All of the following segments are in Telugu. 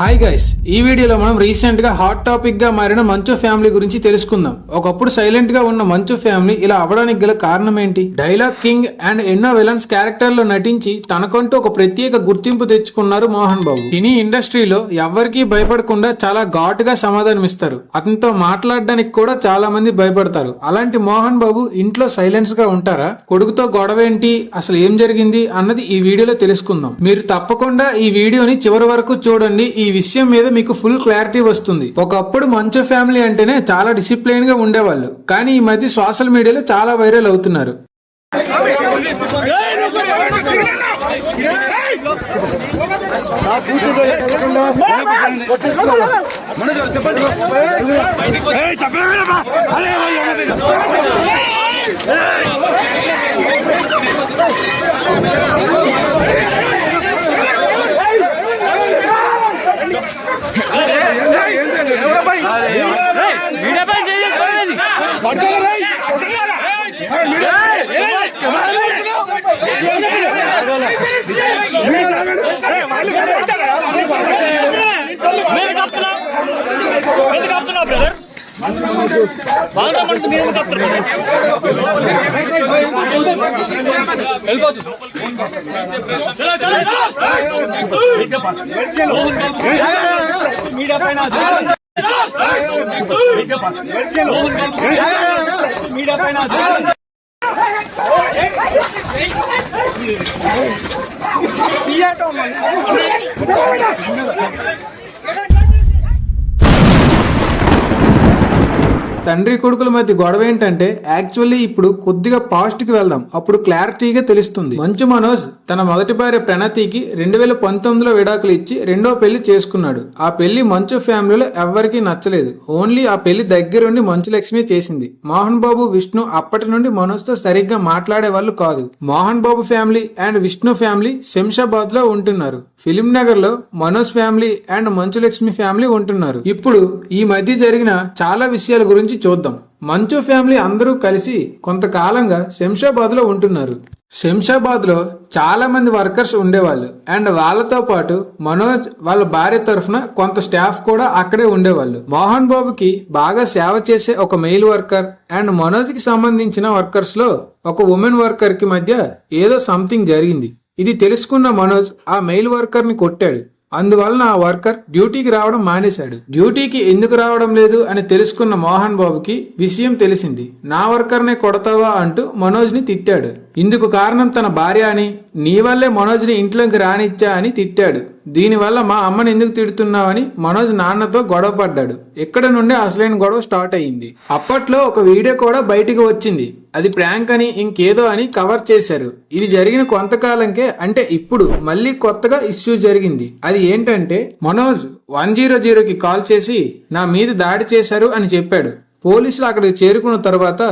హాయ్ గైస్ ఈ వీడియోలో మనం రీసెంట్గా హాట్ టాపిక్గా మారిన మంచు ఫ్యామిలీ గురించి తెలుసుకుందాం. ఒకప్పుడు సైలెంట్గా ఉన్న మంచు ఫ్యామిలీ ఇలా అవడానికి గల కారణం ఏంటి? డైలాగ్ కింగ్ అండ్ ఎన్నో విలన్స్ క్యారెక్టర్లో నటించి తనకంటూ ఒక ప్రత్యేక గుర్తింపు తెచ్చుకున్నారు మోహన్ బాబు. సినీ ఇండస్ట్రీలో ఎవ్వరికీ భయపడకుండా చాలా ఘాటుగా సమాధానమిస్తారు. అతనితో మాట్లాడడానికి కూడా చాలా మంది భయపడతారు. అలాంటి మోహన్ బాబు ఇంట్లో సైలెన్స్గా ఉంటారా? కొడుకుతో గొడవ ఏంటి? అసలు ఏం జరిగింది? అన్నది ఈ వీడియోలో తెలుసుకుందాం. మీరు తప్పకుండా ఈ వీడియోని చివరి వరకు చూడండి. ఈ ఈ విషయం మీద మీకు ఫుల్ క్లారిటీ వస్తుంది. ఒకప్పుడు మంచు ఫ్యామిలీ అంటేనే చాలా డిసిప్లైన్గా ఉండేవాళ్ళు. కానీ ఈ మధ్య సోషల్ మీడియాలో చాలా వైరల్ అవుతున్నారు. చెప్పండి. ఆపుతున్నావు బ్రదర్ బాగా మీరు ఎందుకు మీడియా పైన మీడియా పైన తండ్రి కొడుకుల మధ్య గొడవ ఏంటంటే యాక్చువల్లీ ఇప్పుడు కొద్దిగా పాస్ట్కి వెళ్దాం. అప్పుడు క్లారిటీగా తెలుస్తుంది. మంచు మనోజ్ తన మొదటి భార్య ప్రణతికి రెండు వేల పంతొమ్మిదిలో విడాకులు ఇచ్చి రెండో పెళ్ళి చేసుకున్నాడు. ఆ పెళ్ళి మంచు ఫ్యామిలీలో ఎవ్వరికీ నచ్చలేదు. ఓన్లీ ఆ పెళ్ళి దగ్గరుండి మంచు లక్ష్మి చేసింది. మోహన్ బాబు విష్ణు అప్పటి నుండి మనోజ్తో సరిగ్గా మాట్లాడే వాళ్ళు కాదు. Mohan Babu family and Vishnu family శంషాబాద్లో ఉంటున్నారు. ఫిలిం నగర్లో Manoj family and Manchu Lakshmi family ఉంటున్నారు. ఇప్పుడు ఈ మధ్య జరిగిన చాలా విషయాల గురించి చూద్దాం. మంచు ఫ్యామిలీ అందరూ కలిసి కొంతకాలంగా శంషాబాద్లో ఉంటున్నారు. శంషాబాద్లో చాలా మంది వర్కర్స్ ఉండేవాళ్ళు. అండ్ వాళ్ళతో పాటు మనోజ్ వాళ్ళ భార్య తరఫున కొంత స్టాఫ్ కూడా అక్కడే ఉండేవాళ్ళు. మోహన్ బాబుకి బాగా సేవ చేసే ఒక మెయిల్ వర్కర్ అండ్ మనోజ్కి సంబంధించిన వర్కర్స్లో ఒక ఉమెన్ వర్కర్కి మధ్య ఏదో సంథింగ్ జరిగింది. ఇది తెలుసుకున్న మనోజ్ ఆ మెయిల్ వర్కర్ని కొట్టాడు. అందువలన ఆ వర్కర్ డ్యూటీకి రావడం మానేశాడు. డ్యూటీకి ఎందుకు రావడం లేదు అని తెలుసుకున్న మోహన్ బాబుకి విషయం తెలిసింది. నా వర్కర్నే కొడతావా అంటూ మనోజ్ని తిట్టాడు. ఇందుకు కారణం తన భార్య అని నీ వల్లే మనోజ్ని ఇంట్లోకి రానిచ్చా అని తిట్టాడు. దీనివల్ల మా అమ్మని ఎందుకు తిడుతున్నావని మనోజ్ నాన్నతో గొడవ పడ్డాడు. ఇక్కడ నుండి అసలైన గొడవ స్టార్ట్ అయ్యింది. అప్పట్లో ఒక వీడియో కూడా బయటికి వచ్చింది. అది ప్రాంక్ అని ఇంకేదో అని కవర్ చేశారు. ఇది జరిగిన కొంతకాలంకే అంటే ఇప్పుడు మళ్ళీ కొత్తగా ఇష్యూ జరిగింది. అది ఏంటంటే మనోజ్ వన్ జీరో జీరోకి కాల్ చేసి నా మీద దాడి చేశారు అని చెప్పాడు. పోలీసులు అక్కడికి చేరుకున్న తర్వాత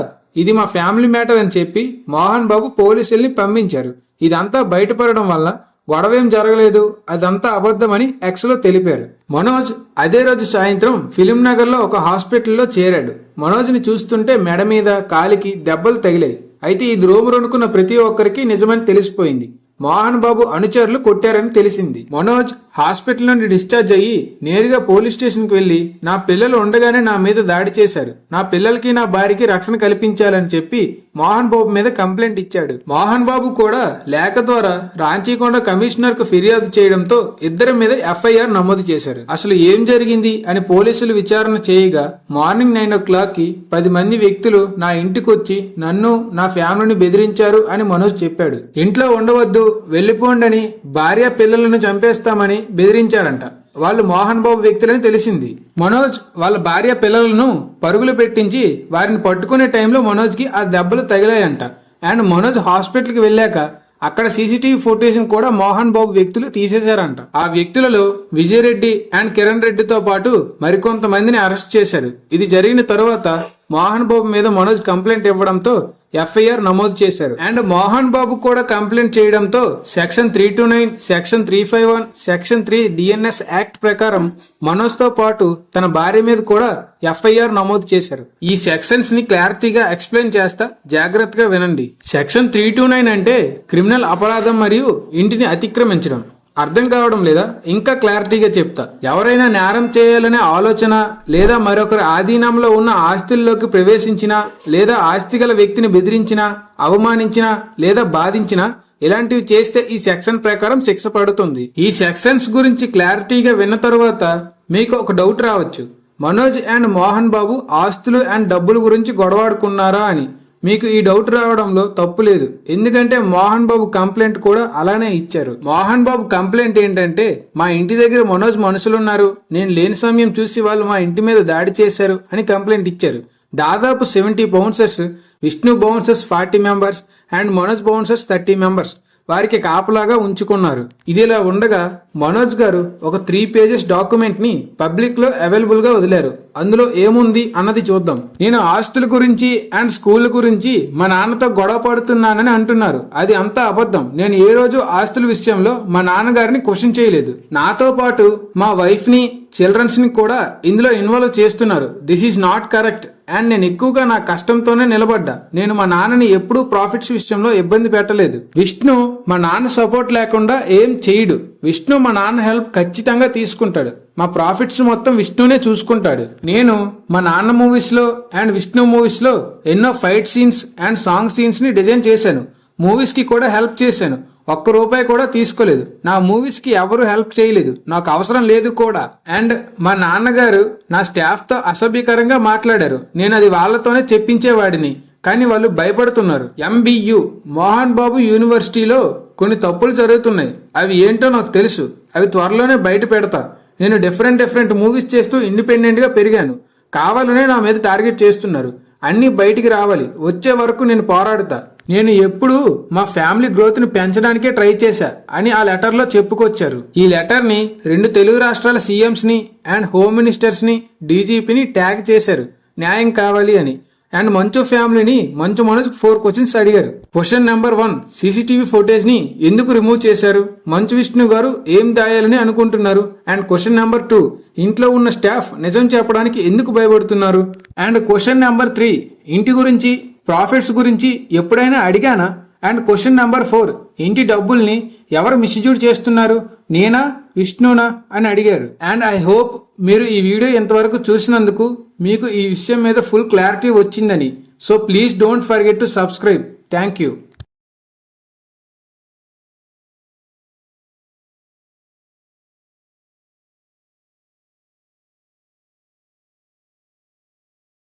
ఇది మా ఫ్యామిలీ మ్యాటర్ అని చెప్పి మోహన్ బాబు పోలీసుల్ని పంపించారు. ఇదంతా బయటపడడం వల్ల గొడవేం జరగలేదు. అదంతా అబద్ధమని ఎక్స్లో తెలిపారు. మనోజ్ అదే రోజు సాయంత్రం ఫిలిం నగర్లో ఒక హాస్పిటల్లో చేరాడు. మనోజ్ని చూస్తుంటే మెడ మీద కాలికి దెబ్బలు తగిలాయి. అయితే ఇది రూము అనుకున్న ప్రతి ఒక్కరికి నిజమని తెలిసిపోయింది. మోహన్ బాబు అనుచరులు కొట్టారని తెలిసింది. మనోజ్ హాస్పిటల్ నుండి డిశ్చార్జ్ అయ్యి నేరుగా పోలీస్ స్టేషన్ వెళ్ళి వెళ్ళి నా పిల్లలు ఉండగానే నా మీద దాడి చేశారు. నా పిల్లలకి నా భార్యకి రక్షణ కల్పించాలని చెప్పి మోహన్ బాబు మీద కంప్లైంట్ ఇచ్చాడు. మోహన్ బాబు కూడా లేఖ ద్వారా రాంచీకొండ కమిషనర్కు ఫిర్యాదు చేయడంతో ఇద్దరి మీద ఎఫ్ఐఆర్ నమోదు చేశారు. అసలు ఏం జరిగింది అని పోలీసులు విచారణ చేయగా మార్నింగ్ నైన్ ఓ క్లాక్కి పది మంది వ్యక్తులు నా ఇంటికొచ్చి నన్ను నా ఫ్యామిలీని బెదిరించారు అని మనోజ్ చెప్పాడు. ఇంట్లో ఉండవద్దు వెళ్ళిపోండని భార్య పిల్లలను చంపేస్తామని బెదిరించారంట వాళ్ళు మోహన్ బాబు వ్యక్తులని తెలిసింది. మనోజ్ వాళ్ళ భార్య పిల్లలను పరుగులు పెట్టించి వారిని పట్టుకునే టైంలో మనోజ్కి ఆ దెబ్బలు తగిలాయంట. అండ్ మనోజ్ హాస్పిటల్కి వెళ్ళాక అక్కడ సీసీటీవీ ఫుటేజ్ కూడా మోహన్ బాబు వ్యక్తులు తీసేశారంట. ఆ వ్యక్తులలో విజయ్ రెడ్డి అండ్ కిరణ్ రెడ్డితో పాటు మరికొంతమందిని అరెస్ట్ చేశారు. ఇది జరిగిన తర్వాత మోహన్ బాబు మీద మనోజ్ కంప్లైంట్ ఇవ్వడంతో ఎఫ్ఐఆర్ నమోదు చేశారు. అండ్ మోహన్ బాబు కూడా కంప్లైంట్ చేయడంతో section three two nine section three five one section three DNS act ప్రకారం మనోజ్తో పాటు తన భార్య మీద కూడా ఎఫ్ఐఆర్ నమోదు చేశారు. ఈ సెక్షన్స్ని క్లారిటీగా ఎక్స్ప్లెయిన్ చేస్తా జాగ్రత్తగా వినండి. సెక్షన్ త్రీ టూ నైన్ అంటే క్రిమినల్ అపరాధం మరియు ఇంటిని అతిక్రమించడం. అర్థం కావడం లేదా? ఇంకా క్లారిటీగా చెప్తా. ఎవరైనా నేరం చేయాలనే ఆలోచన లేదా మరొకరి ఆధీనంలో ఉన్న ఆస్తుల్లోకి ప్రవేశించినా లేదా ఆస్తి గల వ్యక్తిని బెదిరించినా అవమానించినా లేదా బాధించినా ఇలాంటివి చేస్తే ఈ సెక్షన్ ప్రకారం శిక్ష పడుతుంది. ఈ సెక్షన్స్ గురించి క్లారిటీగా విన్న తరువాత మీకు ఒక డౌట్ రావచ్చు. మనోజ్ అండ్ మోహన్ బాబు ఆస్తులు అండ్ డబ్బుల గురించి గొడవాడుకున్నారా అని. మీకు ఈ డౌట్ రావడంలో తప్పు లేదు. ఎందుకంటే మోహన్ బాబు కంప్లైంట్ కూడా అలానే ఇచ్చారు. మోహన్ బాబు కంప్లైంట్ ఏంటంటే మా ఇంటి దగ్గర మనోజ్ మనుషులున్నారు. నేను లేని సమయం చూసి వాళ్ళు మా ఇంటి మీద దాడి చేశారు అని కంప్లైంట్ ఇచ్చారు. దాదాపు seventy bouncers Vishnu bouncers forty members and Manoj bouncers thirty members వారికి కాపలాగా ఉంచుకున్నారు. ఇదిలా ఉండగా మనోజ్ గారు ఒక త్రీ పేజెస్ డాక్యుమెంట్ని పబ్లిక్లో అవైలబుల్గా వదిలారు. అందులో ఏముంది అన్నది చూద్దాం. నేను ఆస్తుల గురించి అండ్ స్కూల్ గురించి మా నాన్నతో గొడవ పడుతున్నానని అంటున్నారు. అది అంతా అబద్ధం. నేను ఏ రోజు ఆస్తుల విషయంలో మా నాన్నగారిని క్వశ్చన్ చేయలేదు. నాతో పాటు మా వైఫ్ని చిల్డ్రన్స్ని కూడా ఇందులో ఇన్వాల్వ్ చేస్తున్నారు. This is not correct and నేను ఎక్కువగా నా కష్టంతోనే నిలబడ్డా. నేను మా నాన్నని ఎప్పుడూ ప్రాఫిట్స్ విషయంలో ఇబ్బంది పెట్టలేదు. విష్ణు మా నాన్న సపోర్ట్ లేకుండా ఏం చేయడు. విష్ణు మా నాన్న హెల్ప్ ఖచ్చితంగా తీసుకుంటాడు. మా ప్రాఫిట్స్ మొత్తం విష్ణునే చూసుకుంటాడు. నేను మా నాన్న మూవీస్లో అండ్ విష్ణు మూవీస్లో ఎన్నో ఫైట్ సీన్స్ అండ్ సాంగ్ సీన్స్ని డిజైన్ చేశాను. మూవీస్కి కూడా హెల్ప్ చేశాను. ఒక్క రూపాయి కూడా తీసుకోలేదు. నా మూవీస్కి ఎవరు హెల్ప్ చేయలేదు. నాకు అవసరం లేదు కూడా. అండ్ మా నాన్నగారు నా స్టాఫ్తో అసభ్యకరంగా మాట్లాడారు. నేను అది వాళ్ళతోనే చెప్పించేవాడిని. కానీ వాళ్ళు భయపడుతున్నారు. ఎంబీయూ మోహన్ బాబు యూనివర్సిటీలో కొన్ని తప్పులు జరుగుతున్నాయి. అవి ఏంటో నాకు తెలుసు. అవి త్వరలోనే బయట పెడతా. నేను డిఫరెంట్ డిఫరెంట్ మూవీస్ చేస్తూ ఇండిపెండెంట్గా పెరిగాను. కావాలనే నా మీద టార్గెట్ చేస్తున్నారు. అన్ని బయటికి రావాలి. వచ్చే వరకు నేను పోరాడుతా. నేను ఎప్పుడు మా ఫ్యామిలీ గ్రోత్ని పెంచడానికే ట్రై చేశా అని ఆ లెటర్లో చెప్పుకొచ్చారు. ఈ లెటర్ని రెండు తెలుగు రాష్ట్రాల సీఎంస్ని అండ్ హోమ్ మినిస్టర్స్ని డీజీపీని ట్యాగ్ చేశారు. న్యాయం కావాలి అని. అండ్ మంచు ఫ్యామిలీని మంచు మనోజ్ ఫోర్ క్వశ్చన్స్ అడిగారు. క్వశ్చన్ నెంబర్ వన్ సీసీటీవీ ఫుటేజ్ని ఎందుకు రిమూవ్ చేశారు? మంచు విష్ణు గారు ఏం దాయాలని అనుకుంటున్నారు? అండ్ క్వశ్చన్ నెంబర్ టూ ఇంట్లో ఉన్న స్టాఫ్ నిజం చెప్పడానికి ఎందుకు భయపడుతున్నారు? అండ్ క్వశ్చన్ నెంబర్ త్రీ ఇంటి గురించి ప్రాఫిట్స్ గురించి ఎప్పుడైనా అడిగానా? అండ్ క్వశ్చన్ నెంబర్ ఫోర్ ఇంటి డబ్బుల్ని ఎవరు మిస్యూజ్ చేస్తున్నారు? నేనా విష్ణునా అని అడిగారు. అండ్ ఐ హోప్ మీరు ఈ వీడియో ఇంతవరకు చూసినందుకు మీకు ఈ విషయం మీద ఫుల్ క్లారిటీ వచ్చిందని. So please don't forget to subscribe thank you